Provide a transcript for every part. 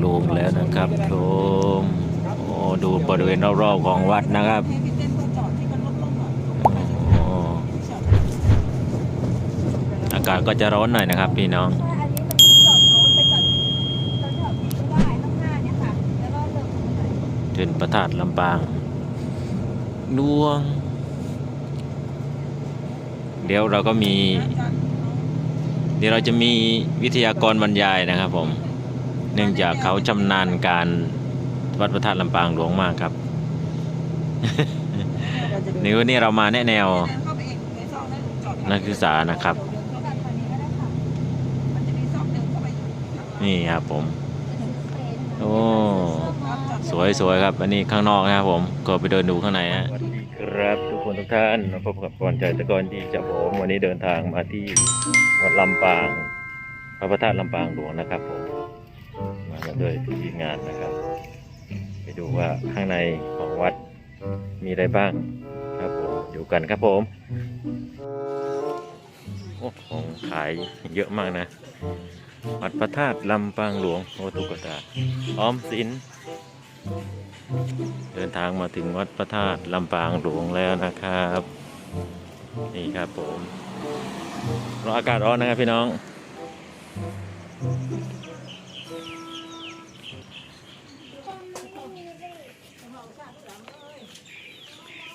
หลวงแล้วนะครับชมโอ้ดูบริเวณรอบๆของวัดนะครับให้พี่เต้นก็จอดที่มันลดลงหน่อยโอ้อากาศก็จะร้อนหน่อยนะครับพี่น้องใช่อันนี้ต้องจอดรถไปจอดแถวๆนี้ก็ได้ข้างหน้าเนี่ยค่ะแล้วก็เดินไปถึงพระธาตุลำปางดวง เดี๋ยวเราก็มี เดี๋ยวเราจะมีวิทยากรบรรยายนะครับผมเนื่องจากเขาชำนาญการวัดพระธาตุลำปางหลวงมากครับ นี่วันนี้เรามาแนะแนวนักศึกษานะครับ นี่ครับผม โอ้สวยสวยครับ อันนี้ข้างนอกนะครับผมก็ไปเดินดูข้างในฮะสวัสดีครับทุกคนทุกท่านพบกับก่อนใจตะกอนที่จะผมวันนี้เดินทางมาที่วัดลำปางพระประธาตุลำปางหลวงนะครับผม กันด้วยทีมงานนะครับ ไปดูว่าข้างในของวัดมีอะไรบ้างครับผมอยู่กันครับผมโอ้ของขายเยอะมากนะวัดพระธาตุลำปางหลวงโอตุกตาออมสิน เดินทางมาถึงวัดพระธาตุลำปางหลวงแล้วนะครับ นี่ครับผมรออากาศร้อนนะครับพี่น้อง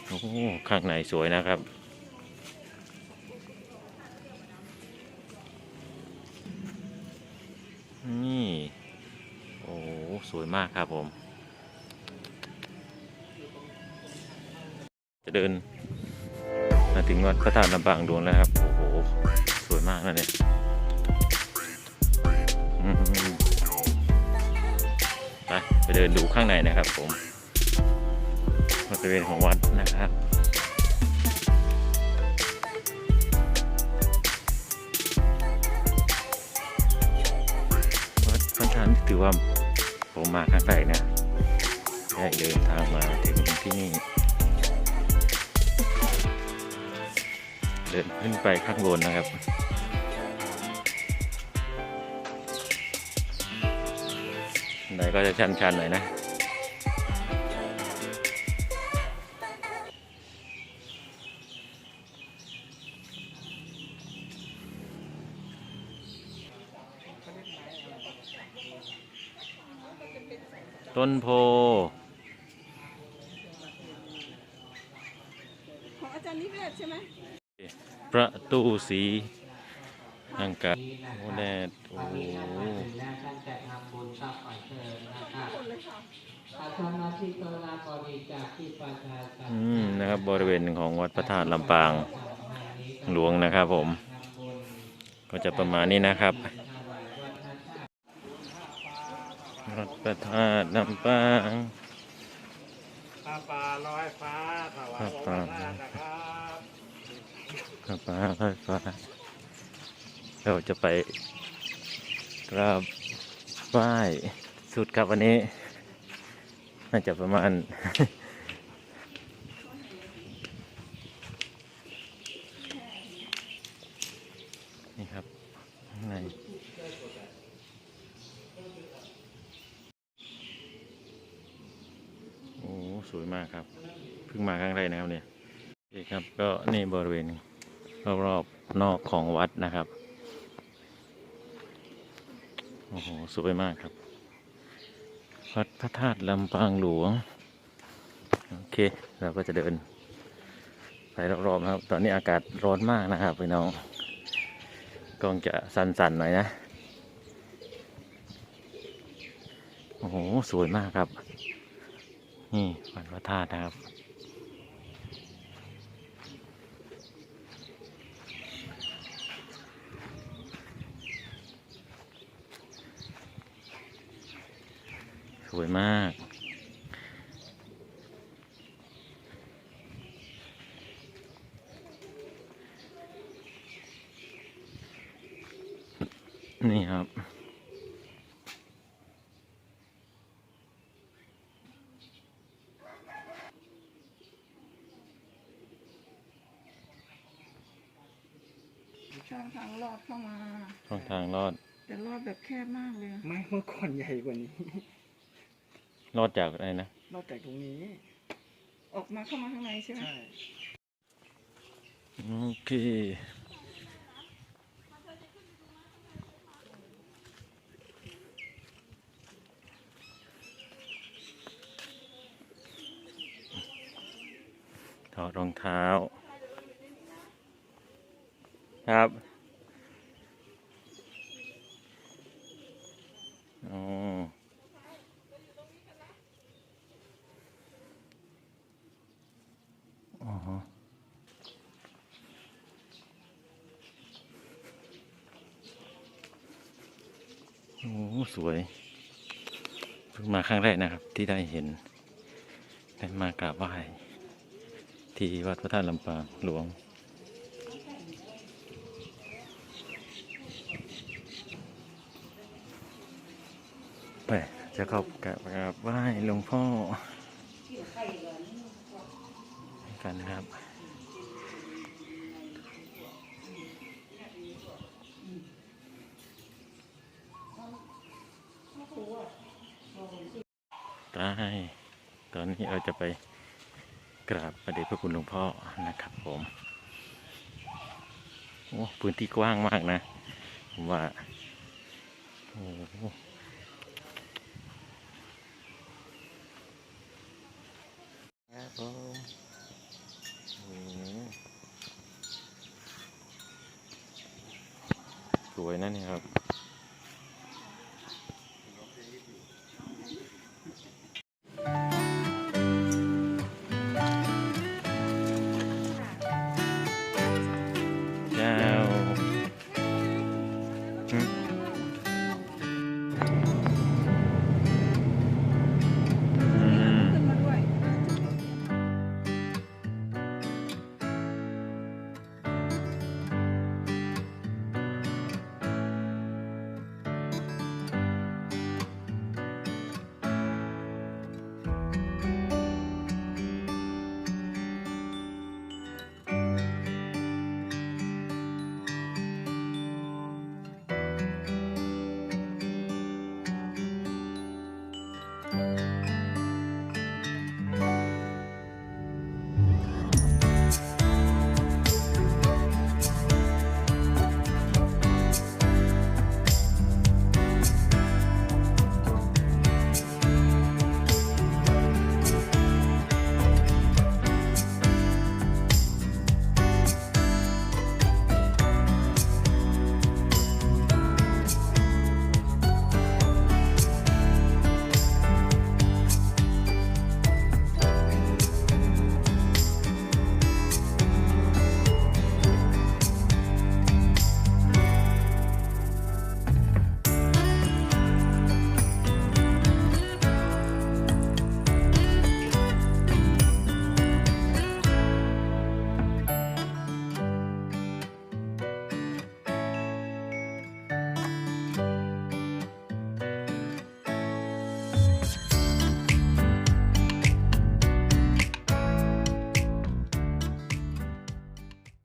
โอ้ข้างในสวยนะครับ นี่ โอ้สวยมากครับผม จะเดิน มาถึงวัดพระธาตุลำปางหลวงแล้วครับ โอ้โห สวยมากนะเนี่ยไปไปเดินดูข้างในนะครับผม ริเวณของวัดนะครับวัดพระธาตุถือว่าผมมาครั้งแรกนะได้เดินทางมาถึงที่นี่ เดินขึ้นไปข้างบนนะครับบันไดก็จะชันๆหน่อยนะ ต้นโพของอาจารย์นิเวศใช่ไหมประตูสีอังกาศโอ้แดดโอ้โหและท่านจะทำบุญทรัพย์อันเชิญนะครับอาจารย์นาทีตัวลาบริจาคที่ประชาชนอืมนะครับบริเวณของวัดพระธาตุลำปางหลวงนะครับผม ก็จะประมาณนี้นะครับ วัดพระธาตุลำปางปลาปลาลอยฟ้าถวายองค์พระธาตุนะครับพระฟ้าพระฟ้า เราจะไปกราบไหว้สุดครับวันนี้ น่าจะประมาณ นี่ครับข้างในโอ้ส วยมากครับเพิ่งมาครั้งแรกนะครับเนี่ยโอเคครับก็นี่บริเวณรอบๆนอกของวัดนะครับโอ้โหสวยมากครับวัดพระธาตุลำปางหลวงโอเคเราก็จะเดินไปรอบๆนะครับ ตอนนี้อากาศร้อนมากนะครับพี่น้องกล้องจะสั่นๆหน่อยนะโอ้โห สวยมากครับ นี่วัดพระธาตุนะครับ สวยมากนี่ครับ ช่องทางลอดเข้ามา ช่องทางรอด แต่รอดแบบแคบมากเลยอะไม่เมื่อก่อนใหญ่กว่านี้ รอดจากอะไรนะ นอกจากตรงนี้ ออกมาเข้ามาข้างในใช่ไหมใช่โอเค ถอดรองเท้า ครับอ๋ออ๋อฮะโอ้สวยเพิ่งมาครั้งแรกนะครับ ที่ได้เห็นได้มากราบไหว้ที่วัดพระธาตุลำปางหลวง ไปจะเข้ากราบไหว้หลวงพ่อกันนะครับได้ตอนนี้เราจะไปกราบพระเดชพระคุณหลวงพ่อนะครับผมโอ้พื้นที่กว้างมากนะผมว่าโอ้โหครับผมโอ้โห สวยนะเนี่ยครับ